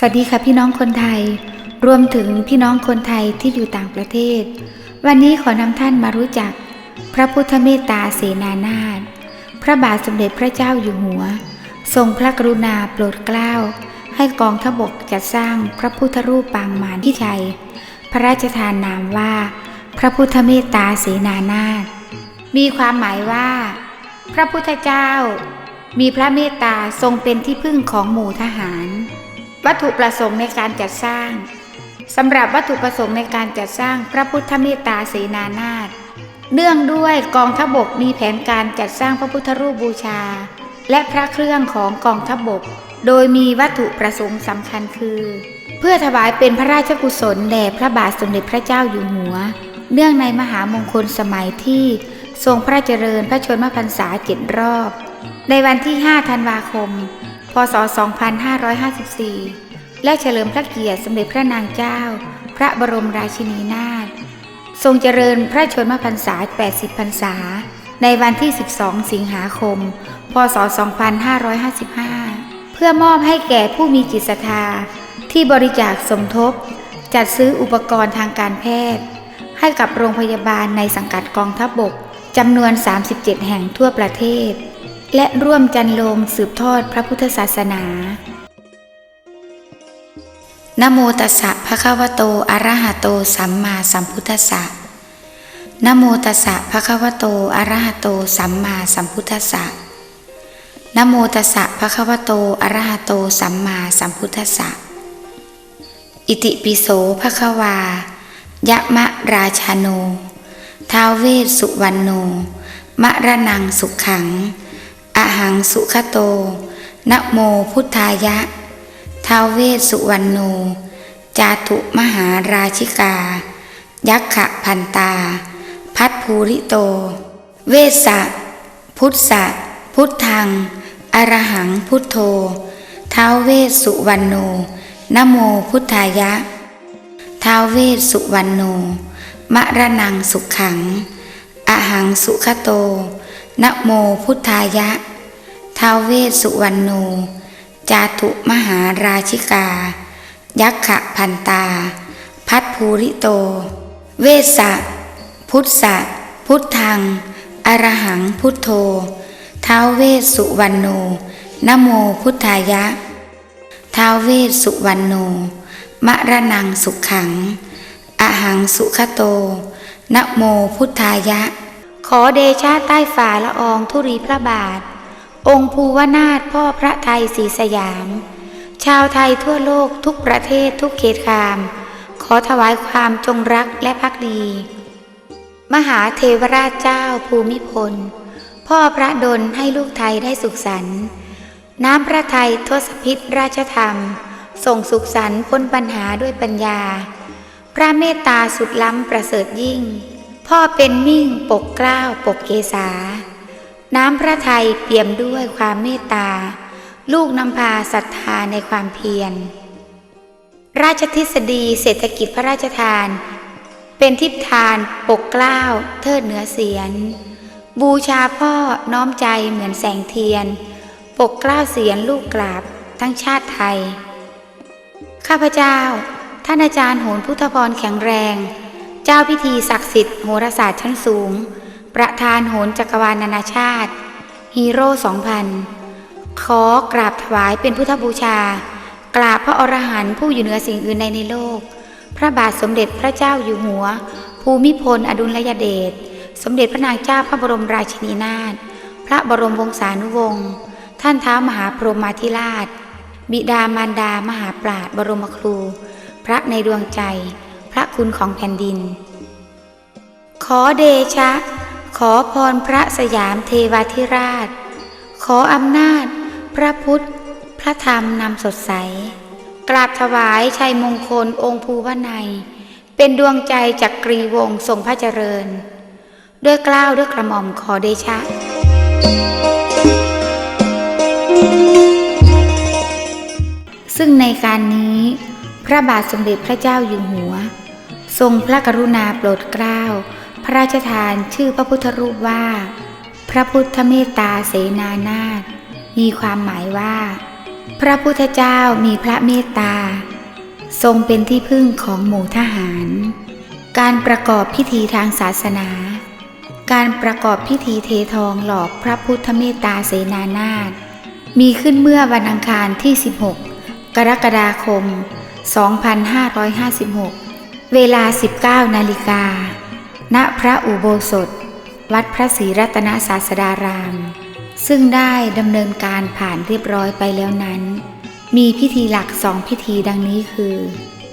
สวัสดีค่ะพี่น้องคนไทย รวมถึงพี่น้องคนไทยที่อยู่ต่างประเทศ วันนี้ขอนำท่านมารู้จัก พระพุทธเมตตาเสนานาถพระบาทสมเด็จพระเจ้าอยู่หัว ทรงพระกรุณาโปรดเกล้า ให้กองทพบกจัดสร้างพระพุทธรูปปางมารที่ไทยพระราชทานนามว่า พระพุทธเมตตาเสนานาถมีความหมายว่า พระพุทธเจ้า มีพระเมตตาทรงเป็นที่พึ่งของหมู่ทหาร วัตถุประสงค์ในการจัดสร้างสำหรับวัตถุประสงค์ในการจัดสร้างพระพุทธเมตตาเสนานาถเนื่องด้วยกองทัพบกมีแผนการจัดสร้างพระพุทธรูปบูชา และพระเครื่องของกองทัพบก โดยมีวัตถุประสงค์สำคัญคือ เพื่อถวายเป็นพระราชกุศลแด่พระบาทสมเด็จพระเจ้าอยู่หัว เนื่องในมหามงคลสมัยที่ ทรงพระเจริญพระชนมพรรษาเจ็ดรอบ ในวันที่ 5 ธันวาคม พศ 2554 และเฉลิมพระเกียรติสมเด็จพระนางเจ้า พระบรมราชินีนาถ ทรงเจริญพระชนมพรรษา 80 พรรษา ในวันที่ 12 สิงหาคม พศ 2555 เพื่อมอบให้แก่ผู้มีจิตศรัทธา ที่บริจาคสมทบ จัดซื้ออุปกรณ์ทางการแพทย์ ให้กับโรงพยาบาลในสังกัดกองทัพบบกจำนวน 37 แห่งทั่วประเทศ และร่วมจันโลมสืบทอดพระพุทธศาสนานโมตัสสะภะคะวะโตอะระหะโตสัมมาสัมพุทธัสสะนโมตัสสะภะคะวะโตอะระหะโตสัมมาสัมพุทธัสสะนโมตัสสะภะคะวะโตอะระหะโตสัมมาสัมพุทธัสสะ อิติปิโสภะคะวายะมะราชาโนท้าวเวสสุวรรณโน มะระนังสุขัง อะหังสุขโต นะโมพุทธายะท้าวเวสสุวรรณโน จาตุมหาราชิกา ยักขะพันตา พัทภูริโต เวสสะ พุทธะพุทธัง อรหังพุทโธ ท้าวเวสสุวรรณโน นะโมพุทธายะ ท้าวเวสสุวรรณโน มะระนังสุขขังอะหังสุขโต นะโมพุทธายะ ท้าวเวสสุวรรณโน จาตุมหาราชิกา ยักขะพันตา พัทภูริโต เวสสะพุทธะพุทธัง อรหังพุทโธ ท้าวเวสสุวรรณโนนโมพุทธายะ ท้าวเวสสุวรรณโน มะระนังสุขัง อหังสุขโตนโมพุทธายะ ขอเดชะใต้ฝ่าละอองธุรีพระบาท องค์ภูวนาถพ่อพระไทยศรีสยาม ชาวไทยทั่วโลกทุกประเทศทุกเขตขาม ขอถวายความจงรักและภักดี มหาเทวราชเจ้าภูมิพล พ่อพระดลให้ลูกไทยได้สุขสันต์น้ำพระไทยทศพิษราชธรรม ส่งสุขสันต์พ้นปัญหาด้วยปัญญา พระเมตตาสุดล้ำประเสริฐยิ่ง พ่อเป็นมิ่งปกเกล้าปกเกษา น้ำพระทัยเปี่ยมด้วยความเมตตา ลูกนำพาศรัทธาในความเพียร ราชทฤษฎีเศรษฐกิจพระราชทาน เป็นทิพทานปกเกล้าเทิดเหนือเสียน บูชาพ่อน้อมใจเหมือนแสงเทียน ปกเกล้าเสียนลูกกราบทั้งชาติไทย ข้าพเจ้า ท่านอาจารย์โหนพุทธพรแข็งแรง เจ้าพิธีศักดิ์สิทธิ์โหราศาสตร์ชั้นสูง ประธานโหนจักรวาลนานาชาติ ฮีโร่สองพันขอกราบถวายเป็นพุทธบูชา กราบพระอรหันต์ผู้อยู่เหนือสิ่งอื่นใดในโลก พระบาทสมเด็จพระเจ้าอยู่หัว ภูมิพลอดุลยเดช สมเด็จพระนางเจ้าพระบรมราชินีนาถ พระบรมวงศานุวงศ์ ท่านเท้ามหาพรหมาธิราช บิดามารดามหาปราชบรมครู พระในดวงใจ พระคุณของแผ่นดิน ขอเดชะ ขอพรพระสยามเทวาธิราช ขออำนาจ พระพุทธ พระธรรมนำสดใส กราบถวายชัยมงคลองค์ภูวนัย เป็นดวงใจจากกรีวงทรงพระเจริญ ด้วยกล้าวด้วยกระหม่อมขอเดชะ ซึ่งในการนี้พระบาทสมเด็จพระเจ้าอยู่หัว ทรงพระกรุณาโปรดเกล้า ระราชทานชื่อพระพุทธรูปว่า พระพุทธเมตตาเสนานาถมีความหมายว่า พระพุทธเจ้ามีพระเมตตา ทรงเป็นที่พึ่งของหมู่ทหาร การประกอบพิธีทางศาสนา การประกอบพิธีเททองหล่อพระพุทธเมตตาเสนานาถมีขึ้นเมื่อวันอังคารที่ 16 กรกฎาคม 2556 เวลา 19 นาฬิกา ณพระอุโบสถ วัดพระศรีรัตนศาสดาราม ซึ่งได้ดำเนินการผ่านเรียบร้อยไปแล้วนั้น มีพิธีหลักสองพิธีดังนี้คือ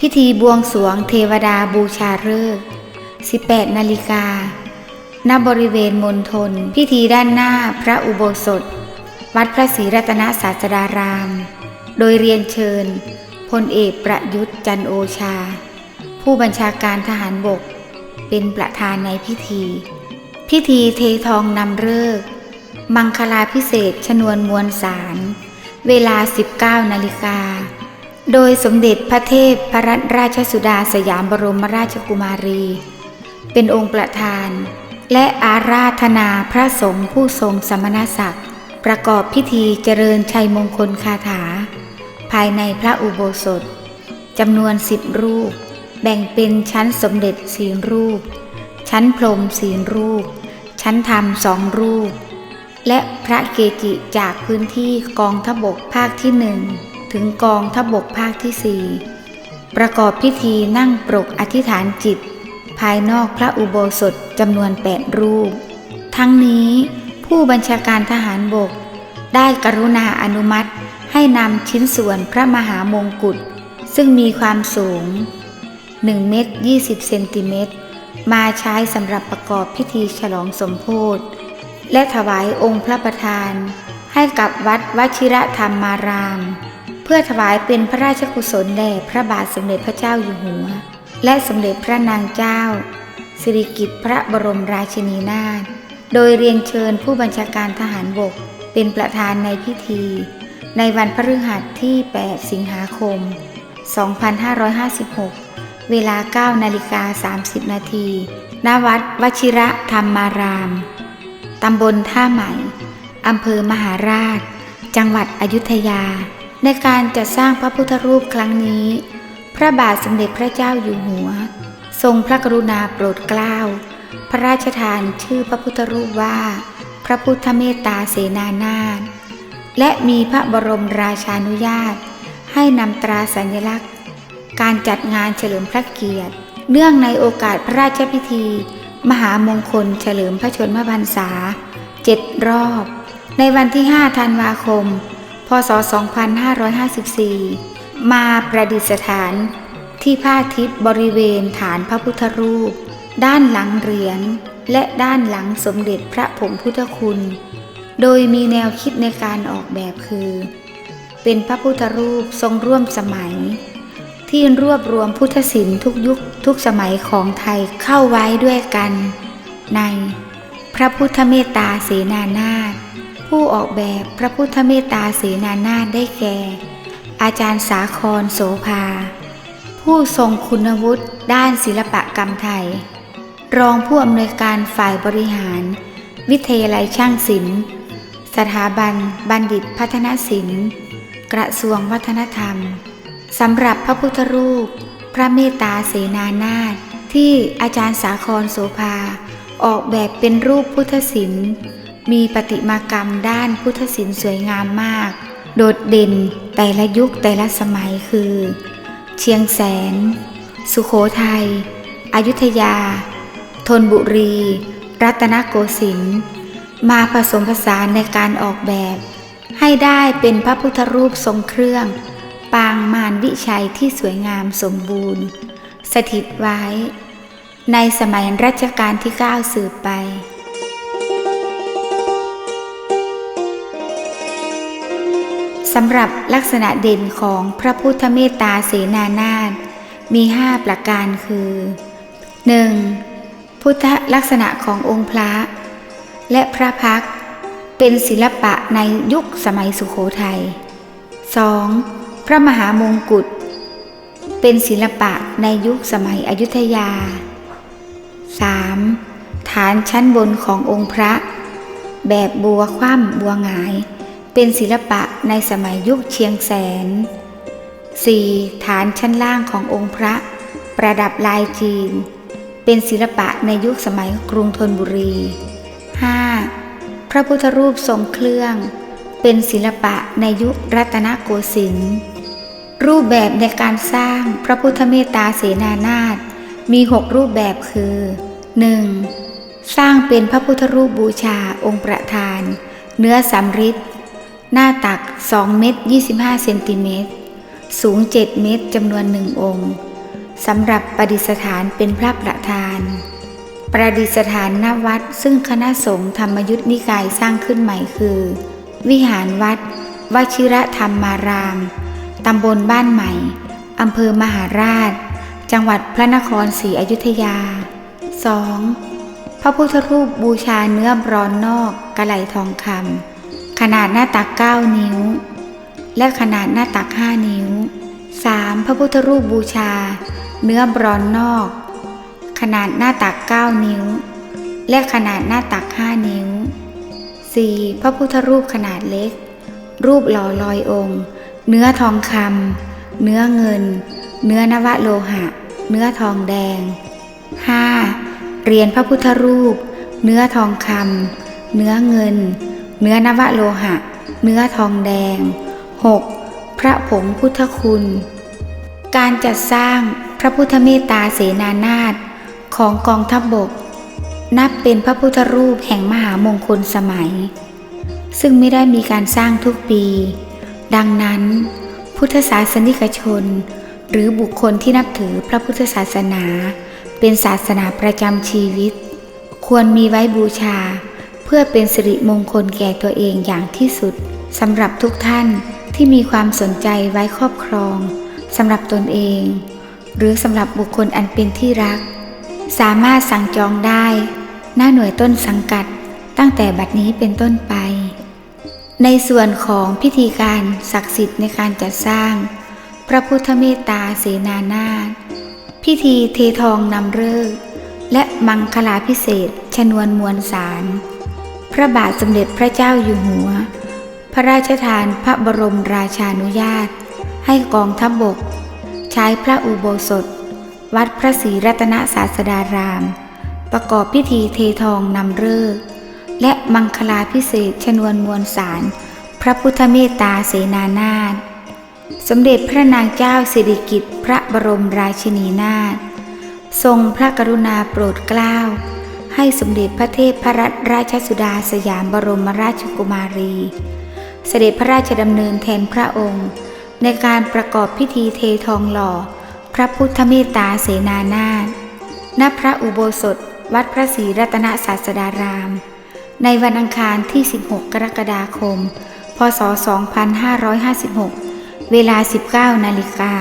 พิธีบวงสรวงเทวดาบูชาฤกษ์18นาฬิกาณบริเวณมณฑลพิธีด้านหน้าพระอุโบสถ วัดพระศรีรัตนศาสดาราม โดยเรียนเชิญพลเอกประยุทธ์จันโอชา ผู้บัญชาการทหารบก เป็นประธานในพิธี พิธีเททองนำเลิกมังคลาพิเศษชนวนมวลสาร เวลา 19นาฬิกา โดยสมเด็จพระเทพพรัตนราชสุดาสยามบรมราชกุมารี เป็นองค์ประธาน และอาราธนาพระสงฆ์ผู้ทรงสมณศักดิ์ ประกอบพิธีเจริญชัยมงคลคาถา ภายในพระอุโบสถจำนวนสิบรูป แบ่งเป็นชั้นสมเด็จสี่รูป ชั้นพรมสี่รูป ชั้นธรรมสองรูป และพระเกจิจากพื้นที่กองทบกภาคที่หนึ่งถึงกองทบกภาคที่สี่ประกอบพิธีนั่งปรกอธิษฐานจิต ภายนอกพระอุโบสถจำนวนแปดรูป ทั้งนี้ผู้บัญชาการทหารบก ได้กรุณาอนุมัติให้นำชิ้นส่วนพระมหามงกุฎซึ่งมีความสูง 1 เมตร 20 เซนติเมตร มาใช้สำหรับประกอบพิธีฉลองสมโพธิและถวายองค์พระประธาน ให้กับวัดวชิระธรรมาราม เพื่อถวายเป็นพระราชกุศลแด่พระบาทสมเด็จพระเจ้าอยู่หัว และสมเด็จพระนางเจ้า สิริกิติ์พระบรมราชินีนาถโดยเรียนเชิญผู้บัญชาการทหารบกเป็นประธานในพิธี ในวันพฤหัสที่ 8 สิงหาคม 2556 เวลา9นาฬิกา30 นาทีณวัดวชิระธรรมาราม ตำบลท่าใหม่ อำเภอมหาราช จังหวัดอยุธยา ในการจัดสร้างพระพุทธรูปครั้งนี้ พระบาทสมเด็จพระเจ้าอยู่หัว ทรงพระกรุณาโปรดเกล้า พระราชทานชื่อพระพุทธรูปว่า พระพุทธเมตตาเสนานาถและมีพระบรมราชานุญาต ให้นำตราสัญลักษณ์ การจัดงานเฉลิมพระเกียรติ เนื่องในโอกาสพระราชพิธี มหามงคลเฉลิมพระชนมพรรษาเจ็ดรอบ ในวันที่ 5 ธันวาคม พศ 2554 มาประดิษฐาน ที่ผ้าทิพย์บริเวณฐานพระพุทธรูป ด้านหลังเหรียญและด้านหลังสมเด็จพระผงพุทธคุณ โดยมีแนวคิดในการออกแบบคือ เป็นพระพุทธรูปทรงร่วมสมัย ที่รวบรวมพุทธศิลป์ทุกยุคทุกสมัยของไทยเข้าไว้ด้วยกัน ใน พระพุทธเมตตาเสนานาถผู้ออกแบบพระพุทธเมตตาเสนานาถได้แก่ อาจารย์สาครโสภา ผู้ทรงคุณวุฒิด้านศิลปกรรมไทย รองผู้อำนวยการฝ่ายบริหาร วิทยาลัยช่างศิลป์ สถาบันบัณฑิตพัฒนศิลป์ กระทรวงวัฒนธรรม สำหรับพระพุทธรูป พระเมตตาเสนานาถที่อาจารย์สาครโสภา ออกแบบเป็นรูปพุทธศิลป์มีประติมากรรมด้านพุทธศิลป์สวยงามมาก โดดเด่นแต่ละยุคแต่ละสมัยคือ เชียงแสน สุโขทัยอยุธยา ธนบุรี รัตนโกสินทร์มาผสมผสานในการออกแบบ ให้ได้เป็นพระพุทธรูปทรงเครื่อง ปางมารวิชัยที่สวยงามสมบูรณ์ สถิตไว้ ในสมัยรัชกาลที่ 9 สืบไป สำหรับลักษณะเด่นของพระพุทธเมตตาเสนานาถมีห้าประการคือ 1. พุทธลักษณะขององค์พระ และพระพักเป็นศิลปะในยุคสมัยสุโขทัย 2. พระมหามงกุฎเป็นศิลปะในยุคสมัยอยุธยา 3. ฐานชั้นบนขององค์พระ แบบบัวคว่ำบัวหงาย เป็นศิลปะในสมัยยุคเชียงแสน 4. ฐานชั้นล่างขององค์พระ ประดับลายจีน เป็นศิลปะในยุคสมัยกรุงธนบุรี 5. พระพุทธรูปทรงเครื่อง เป็นศิลปะในยุครัตนโกสินทร์ รูปแบบในการสร้างพระพุทธเมตตาเสนานาถมีหกรูปแบบคือ 1. สร้างเป็นพระพุทธรูปบูชาองค์ประธาน เนื้อสำริดหน้าตัก 2 เมตร 25 เซนติเมตร สูง 7 เมตรจำนวนหนึ่งองค์สำหรับประดิษฐานเป็นพระประธาน ประดิษฐานณวัดซึ่งคณะสงฆ์ธรรมยุทธนิกายสร้างขึ้นใหม่คือ วิหารวัด วชิระธรรมาราม ตำบลบ้านใหม่ อำเภอมหาราช จังหวัดพระนครศรีอยุธยา 2. พระพุทธรูปบูชาเนื้อบรอนนอกกระไหลทองคำขนาดหน้าตัก 9 นิ้ว และขนาดหน้าตัก 5 นิ้ว 3. พระพุทธรูปบูชา เนื้อบรอนนอก ขนาดหน้าตัก 9 นิ้ว และขนาดหน้าตัก 5 นิ้ว 4. พระพุทธรูปขนาดเล็ก รูปหล่อลอยองค์ เนื้อทองคำเนื้อเงิน เนื้อนวโลหะ เนื้อทองแดง 5. เหรียญพระพุทธรูป เนื้อทองคำเนื้อเงิน เนื้อนวโลหะ เนื้อทองแดง 6. พระผงพุทธคุณ การจัดสร้างพระพุทธเมตตาเสนานาถของกองทัพบบก นับเป็นพระพุทธรูปแห่งมหามงคลสมัย ซึ่งไม่ได้มีการสร้างทุกปี ดังนั้น พุทธศาสนิกชน หรือบุคคลที่นับถือพระพุทธศาสนา เป็นศาสนาประจำชีวิต ควรมีไว้บูชา เพื่อเป็นสิริมงคลแก่ตัวเองอย่างที่สุดสำหรับทุกท่านที่มีความสนใจไว้ครอบครองสำหรับตนเอง หรือสำหรับบุคคลอันเป็นที่รัก สามารถสั่งจองได้ หน้าหน่วยต้นสังกัดตั้งแต่บัดนี้เป็นต้นไป ในส่วนของพิธีการศักดิ์สิทธิ์ในการจัดสร้าง พระพุทธเมตตาเสนานาถพิธีเททองนำเลิกและมังคลาพิเศษชนวนมวลสาร พระบาทสมเด็จพระเจ้าอยู่หัว พระราชทานพระบรมราชานุญาต ให้กองทัพบบก ใช้พระอุโบสถ วัดพระศรีรัตนศาสดาราม ประกอบพิธีเททองนำเลิก และมังคลาพิเศษชนวนมวลสาร พระพุทธเมตตาเสนานาถสมเด็จพระนางเจ้าสิริกิติ์พระบรมราชินีนาถทรงพระกรุณาโปรดเกล้า ให้สมเด็จพระเทพพรัตนราชสุดาสยามบรมราชกุมารี เสด็จพระราชดำเนินแทนพระองค์ ในการประกอบพิธีเททองหล่อ พระพุทธเมตตาเสนานาถณพระอุโบสถ วัดพระศรีรัตนศาสดาราม ในวันอังคารที่ 16 กรกฎาคม พศ 2556 เวลา 19 นาฬิกา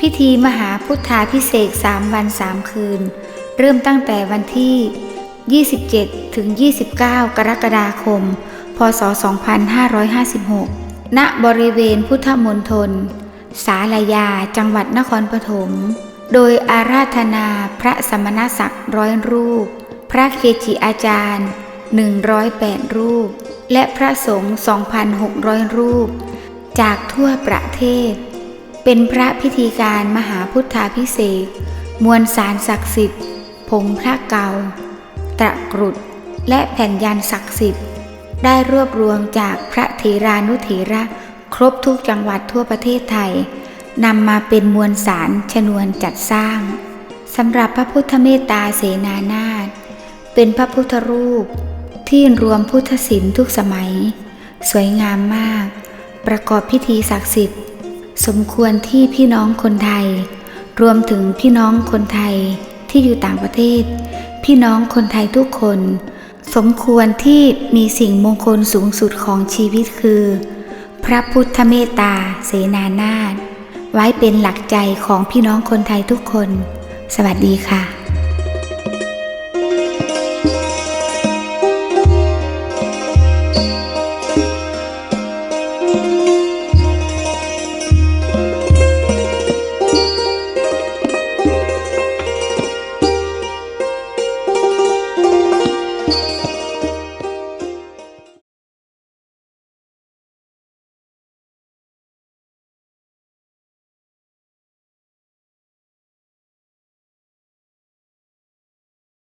พิธีมหาพุทธาพิเศษ3วัน 3 คืน เริ่มตั้งแต่วันที่ 27 ถึง 29 กรกฎาคม พศ 2556 ณ บริเวณพุทธมณฑล สาลายา จังหวัดนครปฐม โดยอาราธนาพระสมณศักดิ์ร้อยรูป พระเกจิอาจารย์ 108 รูป และพระสงฆ์ 2,600 รูป จากทั่วประเทศ เป็นพระพิธีการมหาพุทธาพิเศษมวลสารศักดิ์สิทธิ์ ผงพระเกาตะกรุด และแผ่นยันศักดิ์สิทธิ์ ได้รวบรวมจากพระเถรานุเถระครบทุกจังหวัดทั่วประเทศไทยนำมาเป็นมวลสารชนวนจัดสร้างสำหรับพระพุทธเมตตาเสนานาถเป็นพระพุทธรูป ที่รวมพุทธศิลป์ทุกสมัย สวยงามมาก ประกอบพิธีศักดิ์สิทธิ์ สมควรที่พี่น้องคนไทย รวมถึงพี่น้องคนไทยที่อยู่ต่างประเทศ พี่น้องคนไทยทุกคน สมควรที่มีสิ่งมงคลสูงสุดของชีวิตคือ พระพุทธเมตตาเสนานาถไว้เป็นหลักใจของพี่น้องคนไทยทุกคน สวัสดีค่ะ